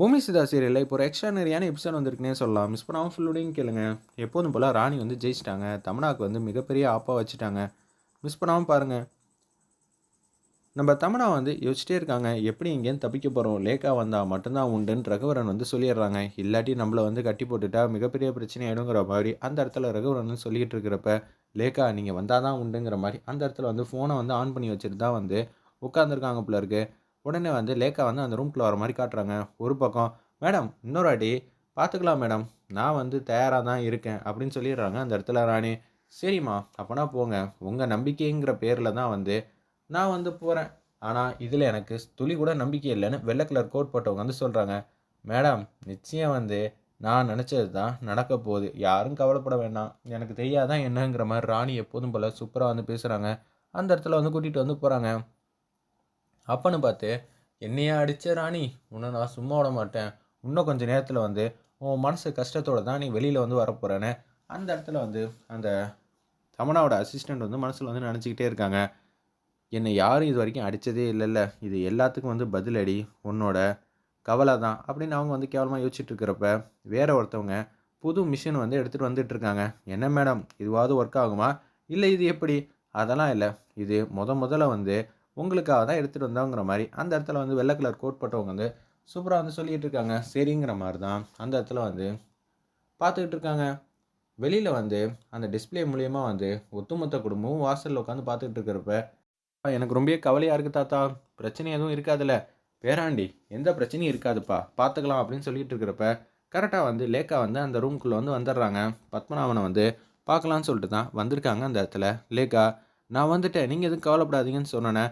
பூமி சிதா சீரியலில் இப்போ ஒரு எக்ஸ்ட்ரானரியான எபிசோட் வந்திருக்குனே சொல்லலாம். மிஸ் பண்ணாமல் ஃபுல்லோடையும் கேளுங்க. எப்போதும் போல் ராணி வந்து ஜெயிச்சிட்டாங்க. தமிழாக்கு வந்து மிகப்பெரிய ஆப்பா வச்சுட்டாங்க. மிஸ் பண்ணாமல் பாருங்கள் நம்ம தமிழா வந்து யோசிச்சிட்டே இருக்காங்க. எப்படி இங்கேருந்து தப்பிக்க போகிறோம் லேக்கா வந்தால் மட்டும்தான் உண்டுன்னு ரகுவரன் வந்து சொல்லிடுறாங்க. இல்லாட்டி நம்மளை வந்து கட்டி போட்டுட்டா மிகப்பெரிய பிரச்சனை ஆயிடுங்கிற மாதிரி அந்த இடத்துல ரகுவரன் சொல்லிக்கிட்டு இருக்கிறப்ப லேக்கா நீங்கள் வந்தால் தான் உண்டுங்கிற மாதிரி அந்த இடத்துல வந்து ஃபோனை வந்து ஆன் பண்ணி வச்சுட்டு தான் வந்து உட்காந்துருக்காங்க பிள்ளருக்கு உடனே வந்து லேக்கா வந்து அந்த ரூம்குள்ளே வர மாதிரி காட்டுறாங்க. ஒரு பக்கம் மேடம் இன்னொரு அடி பார்த்துக்கலாம் மேடம். நான் வந்து தயாராக தான் இருக்கேன் அப்படின்னு சொல்லிடுறாங்க அந்த இடத்துல ராணி. சரிம்மா அப்போனா போங்க. உங்கள் நம்பிக்கைங்கிற பேரில் தான் வந்து நான் வந்து போகிறேன் ஆனால் இதில் எனக்கு துளி கூட நம்பிக்கை இல்லைன்னு வெள்ளை கலர் கோட் போட்டவங்க வந்து சொல்கிறாங்க மேடம் நிச்சயம் வந்து நான் நினச்சது தான் நடக்க போகுது. யாரும் கவலைப்பட வேண்டாம். எனக்கு தெரியாதான் என்னங்கிற மாதிரி ராணி எப்போதும் போல் சூப்பராக வந்து பேசுகிறாங்க அந்த இடத்துல வந்து கூட்டிகிட்டு வந்து போகிறாங்க அப்பன்னு பார்த்து என்னையா அடித்த ராணி? உன்னை நான் சும்மா விட மாட்டேன். இன்னும் கொஞ்சம் நேரத்தில் வந்து உன் மனசு கஷ்டத்தோடு தான் நீ வெளியில் வந்து வரப்போகிறேன்னு அந்த இடத்துல வந்து அந்த தமனாவோட அசிஸ்டண்ட் வந்து மனசில் வந்து நினச்சிக்கிட்டே இருக்காங்க. என்னை யாரும் இது வரைக்கும் அடித்ததே இல்லைல்ல. இது எல்லாத்துக்கும் வந்து பதிலடி. உன்னோட கவலை தான். அப்படின்னு அவங்க வந்து கேவலமாக யோசிச்சுட்டு இருக்கிறப்ப வேற ஒருத்தவங்க புது மிஷின் வந்து எடுத்துகிட்டு வந்துட்டு இருக்காங்க. என்ன மேடம் இதுவாவது ஒர்க் ஆகுமா? இல்லை இது எப்படி? அதெல்லாம் இல்லை. இது முத முதல்ல வந்து உங்களுக்காக தான் எடுத்துகிட்டு வந்தாங்கிற மாதிரி அந்த இடத்துல வந்து வெள்ளை கலர் கோட் போட்டவங்க வந்து சூப்பராக வந்து சொல்லிகிட்டு இருக்காங்க. சரிங்கிற மாதிரி தான் அந்த இடத்துல வந்து பார்த்துக்கிட்டு இருக்காங்க. வெளியில் வந்து அந்த டிஸ்பிளே மூலியமாக வந்து ஒட்டுமொத்த குடும்பமும் வாசலில் உட்காந்து பார்த்துக்கிட்டு இருக்கிறப்ப எனக்கு ரொம்ப கவலையாக இருக்குது தாத்தா. பிரச்சனை எதுவும் இருக்காதுல்ல. பேராண்டி எந்த பிரச்சனையும் இருக்காதுப்பா. பார்த்துக்கலாம் அப்படின்னு சொல்லிட்டு இருக்கிறப்ப கரெக்டாக வந்து லேக்கா வந்து அந்த ரூம்குள்ளே வந்து வந்துடுறாங்க. பத்மநாபனை வந்து பார்க்கலான்னு சொல்லிட்டு தான் வந்திருக்காங்க அந்த இடத்துல. லேக்கா நான் வந்துட்டேன். நீங்கள் எதுவும் கவலைப்படாதீங்கன்னு சொன்னோன்னே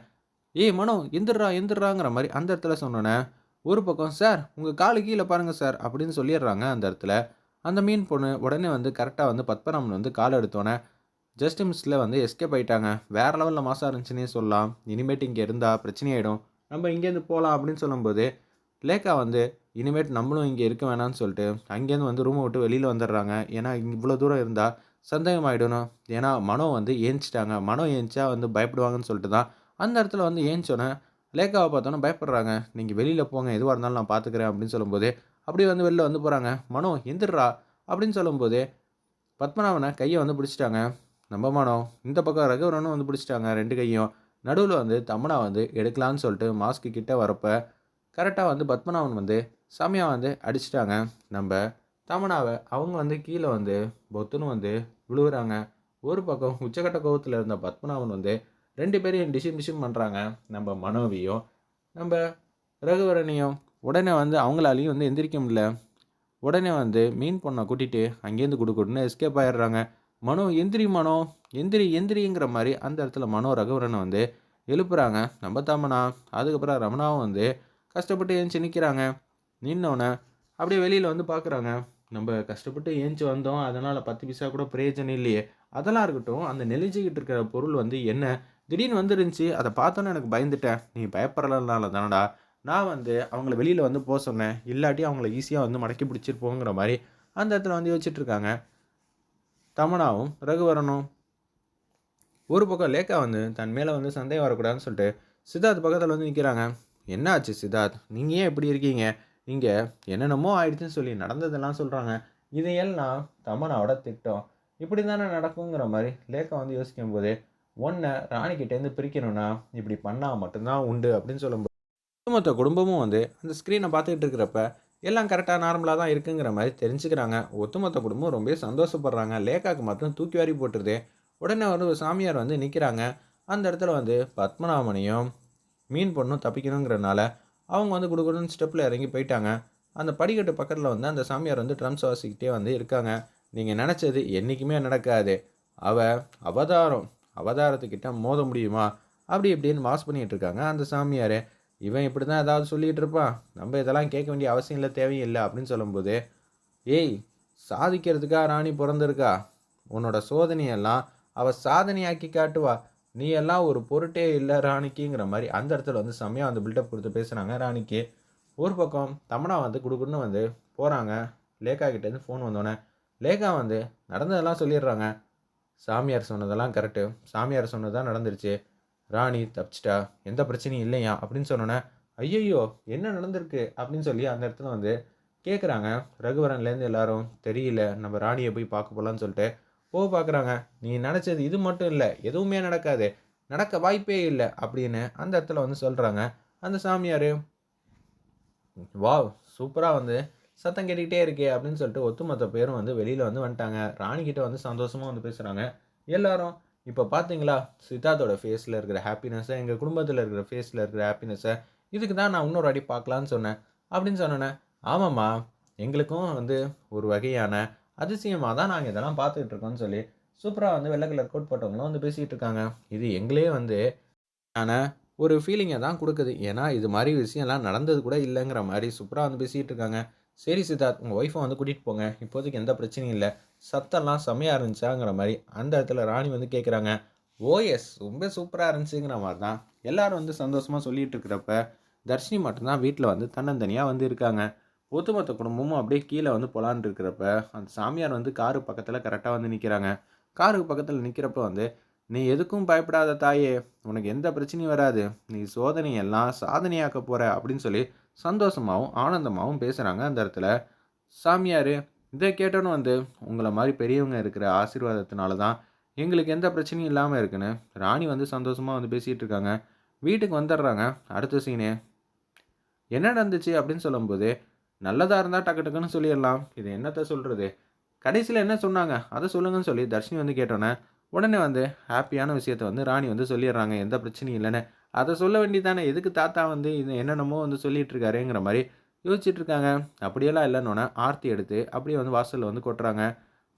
ஏய் மனோ எந்திரா எந்திராங்கிற மாதிரி அந்த இடத்துல சொன்னோன்னே ஒரு பக்கம் சார் உங்கள் காலு கீழே பாருங்கள் சார் அப்படின்னு சொல்லிடுறாங்க அந்த இடத்துல. அந்த மீன் பொண்ணு உடனே வந்து கரெக்டாக வந்து பத்மராமன் வந்து கால் எடுத்தோன்னே ஜஸ்ட் மிஸ்ஸில் வந்து எஸ்கேப் ஆகிட்டாங்க வேறு லெவலில் மாசாக இருந்துச்சுன்னே சொல்லலாம். இனிமேட் இங்கே இருந்தால் பிரச்சனையாயிடும் நம்ம இங்கேருந்து போகலாம் அப்படின்னு சொல்லும்போது லேக்கா வந்து இனிமேட் நம்மளும் இங்கே இருக்க வேணாம்னு சொல்லிட்டு அங்கேருந்து வந்து ரூமை விட்டு வெளியில் வந்துடுறாங்க. ஏன்னா இவ்வளோ தூரம் இருந்தால் சந்தேகம் ஆகிடணும் ஏன்னா மனோ வந்து ஏஞ்சிட்டாங்க. மனோ ஏஞ்சா வந்து பயப்படுவாங்கன்னு சொல்லிட்டு தான் அந்த இடத்துல வந்து ஏஞ்சோன்னே லேக்காவை பார்த்தோன்னே பயப்படுறாங்க. நீங்கள் வெளியில் போங்க. எதுவாக இருந்தாலும் நான் பார்த்துக்கிறேன் அப்படின்னு சொல்லும்போது அப்படியே வந்து வெளில வந்து போகிறாங்க மனோ எந்திரா அப்படின்னு சொல்லும்போது பத்மநாபனை கையை வந்து பிடிச்சிட்டாங்க. நம்ம மனம் இந்த பக்கம் ரகுவரனும் வந்து பிடிச்சிட்டாங்க. ரெண்டு கையும். நடுவில் வந்து தமனா வந்து எடுக்கலான்னு சொல்லிட்டு மாஸ்க்கு கிட்டே வரப்போ கரெக்டாக வந்து பத்மநாபன் வந்து செமையாக வந்து அடிச்சிட்டாங்க. நம்ம தமனாவை அவங்க வந்து கீழே வந்து பொத்துன்னு வந்து விழுகுறாங்க ஒரு பக்கம் உச்சக்கட்ட கோவத்தில் இருந்த பத்மநாபன் வந்து ரெண்டு பேரையும் டிசிம் டிசிம் பண்ணுறாங்க நம்ம மனோவியும் நம்ம ரகுவரனையும். உடனே வந்து அவங்களாலையும் வந்து எந்திரிக்க முடியல. உடனே வந்து மீன் பொண்ணை கூட்டிகிட்டு அங்கேருந்து கொடுக்கணுன்னு எஸ்கேப் ஆயிடுறாங்க. மனோ எந்திரி மனோ எந்திரி எந்திரிங்கிற மாதிரி அந்த இடத்துல மனோ ரகுவரனை வந்து எழுப்புறாங்க. நம்ம தாமனா. அதுக்கப்புறம் ரமணாவும் வந்து கஷ்டப்பட்டு எழுந்துச்சு நிற்கிறாங்க நின்னோன்னே அப்படியே வெளியில் வந்து பார்க்குறாங்க நம்ம கஷ்டப்பட்டு ஏஞ்சி வந்தோம். அதனால் பத்து பைசா கூட பிரயோஜனம் இல்லையே. அதெல்லாம் இருக்கட்டும். அந்த நெளிஞ்சிக்கிட்டு இருக்கிற பொருள் வந்து என்ன? திடீர்னு வந்துருந்துச்சு. அதை பார்த்தோன்னே எனக்கு பயந்துட்டேன். நீ பயப்படலனால தானடா. நான் வந்து அவங்கள வெளியில் வந்து போக சொன்னேன். இல்லாட்டி அவங்கள ஈஸியாக வந்து மடக்கி பிடிச்சிருப்போங்கிற மாதிரி அந்த இடத்துல வந்து யோசிச்சுட்ருக்காங்க தமனாவும் ரகுவரனும். ஒரு பக்கம் லேக்கா வந்து தன் மேலே வந்து சந்தேகம் வரக்கூடாதுன்னு சொல்லிட்டு சித்தார்த் பக்கத்தில் வந்து நிற்கிறாங்க என்ன ஆச்சு சித்தார்த்? நீங்கள் ஏன் இப்படி இருக்கீங்க? இங்கே என்னென்னமோ ஆயிடுச்சுன்னு சொல்லி நடந்ததெல்லாம் சொல்கிறாங்க இதையெல்லாம் தமனாவோட திட்டம். இப்படி தானே நடக்குங்கிற மாதிரி லேக்கா வந்து யோசிக்கும் போது ஒன்றை ராணிக்கிட்டேருந்து பிரிக்கணும்னா இப்படி பண்ணால் மட்டும்தான் உண்டு அப்படின்னு சொல்லும்போது ஒட்டுமொத்த குடும்பமும் வந்து அந்த ஸ்க்ரீனை பார்த்துக்கிட்டு இருக்கிறப்ப எல்லாம் கரெக்டாக நார்மலாக தான் இருக்குங்கிற மாதிரி தெரிஞ்சுக்கிறாங்க. ஒட்டுமொத்த குடும்பம் ரொம்ப சந்தோஷப்படுறாங்க. லேக்காக்கு மட்டும் தூக்கி வாரி போட்டுருது. உடனே வந்து ஒரு சாமியார் வந்து நிற்கிறாங்க அந்த இடத்துல வந்து பத்மநாபனையும் மீன் பொண்ணும் தப்பிக்கணுங்கிறனால அவங்க வந்து கொடுக்குறன்னு ஸ்டெப்பில் இறங்கி போயிட்டாங்க. அந்த படிக்கட்டு பக்கத்தில் வந்து அந்த சாமியார் வந்து ட்ரம்ஸ் வாசிக்கிட்டே வந்து இருக்காங்க. நீங்கள் நினச்சது என்றைக்குமே நடக்காது. அவ அவதாரம் அவதாரத்துக்கிட்ட மோத முடியுமா? அப்படி இப்படின்னு மாஸ் பண்ணிகிட்டு இருக்காங்க அந்த சாமியார். இவன் இப்படி தான் ஏதாவது சொல்லிகிட்டு இருப்பான். நம்ம இதெல்லாம் கேட்க வேண்டிய அவசியம் இல்லை தேவையும் இல்லை அப்படின்னு சொல்லும்போது ஏய் சாதிக்கிறதுக்கா ராணி பிறந்திருக்கா? உன்னோட சோதனையெல்லாம் அவள் சாதனையாக்கி காட்டுவா. நீ எல்லாம் ஒரு பொருட்டே இல்லை ராணிக்குங்கிற மாதிரி அந்த இடத்துல வந்து செம்மையாக வந்து பில்டப் கொடுத்து பேசுகிறாங்க ராணிக்கு ஒரு பக்கம் தமனா வந்து குடுக்குன்னு வந்து போகிறாங்க லேக்கா கிட்டேருந்து ஃபோன் வந்தோடனே லேக்கா வந்து நடந்ததெல்லாம் சொல்லிடுறாங்க. சாமியார் சொன்னதெல்லாம் கரெக்டு சாமியார் சொன்னது தான் நடந்துருச்சு. ராணி தப்பிச்சிட்டா எந்த பிரச்சனையும் இல்லையா? அப்படின்னு சொன்னோன்னே ஐயையோ என்ன நடந்திருக்கு? அப்படின்னு சொல்லி அந்த இடத்துல வந்து கேட்குறாங்க ரகுவரன்லேருந்து எல்லாரும் தெரியல நம்ம ராணியை போய் பார்க்க போகலான்னு சொல்லிட்டு போக பார்க்குறாங்க நீ நினச்சது இது மட்டும் இல்லை எதுவுமே நடக்காது. நடக்க வாய்ப்பே இல்லை அப்படின்னு அந்த இடத்துல வந்து சொல்கிறாங்க அந்த சாமியார் வாவ் சூப்பராக வந்து சத்தம் கேட்டுக்கிட்டே இருக்கே அப்படின்னு சொல்லிட்டு ஒத்துமொத்த பேரும் வந்து வெளியில் வந்து வந்துட்டாங்க. ராணிக்கிட்ட வந்து சந்தோஷமாக வந்து பேசுகிறாங்க எல்லாரும் இப்போ பார்த்தீங்களா சித்தார்த்தோட ஃபேஸில் இருக்கிற ஹாப்பினஸ்ஸை எங்கள் குடும்பத்தில் இருக்கிற ஃபேஸில் இருக்கிற ஹாப்பினஸ்ஸை இதுக்கு தான் நான் இன்னொரு அடி பார்க்கலான்னு சொன்னேன் அப்படின்னு சொன்னேன் ஆமாம்மா எங்களுக்கும் வந்து ஒரு வகையான அதிசயமாக தான் நாங்கள் இதெல்லாம் பார்த்துக்கிட்டு இருக்கோம்னு சொல்லி சூப்பராக வந்து வெள்ளை கலர் கோட் போட்டவங்களும் வந்து பேசிகிட்டு இருக்காங்க. இது எங்களே வந்து ஆனால் ஒரு ஃபீலிங்கை தான் கொடுக்குது. ஏன்னா இது மாதிரி விஷயம்லாம் நடந்தது கூட இல்லைங்கிற மாதிரி சூப்பராக வந்து பேசிகிட்டு இருக்காங்க. சரி சித்தார்த் உங்கள் ஒய்ஃபை வந்து கூட்டிகிட்டு போங்க. இப்போதைக்கு எந்த பிரச்சனையும் இல்லை. சத்தம்லாம் செம்மையாக இருந்துச்சாங்கிற மாதிரி அந்த இடத்துல ராணி வந்து கேட்குறாங்க ஓஎஸ் ரொம்ப சூப்பராக இருந்துச்சுங்கிற மாதிரி தான் எல்லோரும் வந்து சந்தோஷமாக சொல்லிகிட்டு இருக்கிறப்ப தர்ஷினி மட்டும்தான் வீட்டில் வந்து தன்னந்தனியாக வந்து இருக்காங்க. ஒட்டுமொத்த குடும்பமும் அப்படியே கீழே வந்து போலான்னு இருக்கிறப்ப அந்த சாமியார் வந்து காரு பக்கத்தில் கரெக்டாக வந்து நிற்கிறாங்க காருக்கு பக்கத்தில் நிற்கிறப்ப வந்து நீ எதுக்கும் பயப்படாத தாயே உனக்கு எந்த பிரச்சனையும் வராது. நீ சோதனையெல்லாம் சாதனையாக்க போகிற அப்படின்னு சொல்லி சந்தோஷமாகவும் ஆனந்தமாகவும் பேசுகிறாங்க அந்த இடத்துல. சாமியார் இதை கேட்டோன்னு வந்து உங்களை மாதிரி பெரியவங்க இருக்கிற ஆசீர்வாதத்தினால தான் எங்களுக்கு எந்த பிரச்சனையும் இல்லாமல் இருக்குன்னு ராணி வந்து சந்தோஷமாக வந்து பேசிகிட்டு இருக்காங்க. வீட்டுக்கு வந்துடுறாங்க. அடுத்த சீனு என்ன நடந்துச்சு? அப்படின்னு சொல்லும்போது நல்லதாக இருந்தால் டக்கு டக்குன்னு சொல்லிடலாம். இது என்னத்தை சொல்கிறது கடைசியில் என்ன சொன்னாங்க? அதை சொல்லுங்கன்னு சொல்லி தர்ஷினி வந்து கேட்டோன்னே உடனே வந்து ஹாப்பியான விஷயத்த வந்து ராணி வந்து சொல்லிடுறாங்க. எந்த பிரச்சனையும் இல்லைன்னு. அதை சொல்ல வேண்டியதானே எதுக்கு தாத்தா வந்து இது என்னென்னமோ வந்து சொல்லிகிட்ருக்காருங்கிற மாதிரி யோசிச்சுட்டு இருக்காங்க அப்படியெல்லாம் இல்லைன்னொன்னே ஆர்த்தி எடுத்து அப்படியே வந்து வாசலில் வந்து கொட்டுறாங்க.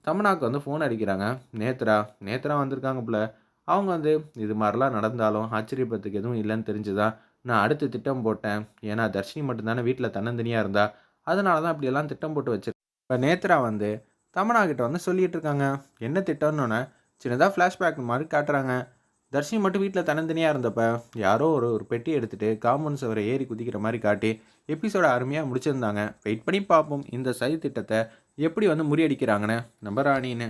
தமனாக்கு வந்து ஃபோன் அடிக்கிறாங்க. நேத்ரா நேத்ரா வந்திருக்காங்க போல. அவங்க வந்து இது மாதிரிலாம் நடந்தாலும் ஆச்சரியப்படுறதுக்கு எதுவும் இல்லைன்னு தெரிஞ்சுதான் நான் அடுத்து திட்டம் போட்டேன். ஏன்னா தர்ஷினி மட்டும்தானே வீட்டில் தன்னந்தனியாக இருந்தா. அதனால தான் இப்படியெல்லாம் திட்டம் போட்டு வச்சிருக்கேன் இப்போ நேத்ரா வந்து தமனா கிட்ட வந்து சொல்லிட்டு இருக்காங்க. என்ன திட்டம்னு சின்னதாக ஃப்ளாஷ்பேக் மாதிரி காட்டுறாங்க. தர்ஷினி மட்டும் வீட்டில் தனித்தனியாக இருந்தப்ப யாரோ ஒரு ஒரு பெட்டி எடுத்துகிட்டு காம்பவுண்ட் சுவரை ஏறி குதிக்கிற மாதிரி காட்டி எபிசோட அருமையாக முடிச்சிருந்தாங்க. வெயிட் பண்ணி பார்ப்போம். இந்த சதி திட்டத்தை எப்படி வந்து முறியடிக்கிறாங்கன்னு. நம்ம ராணின்னு.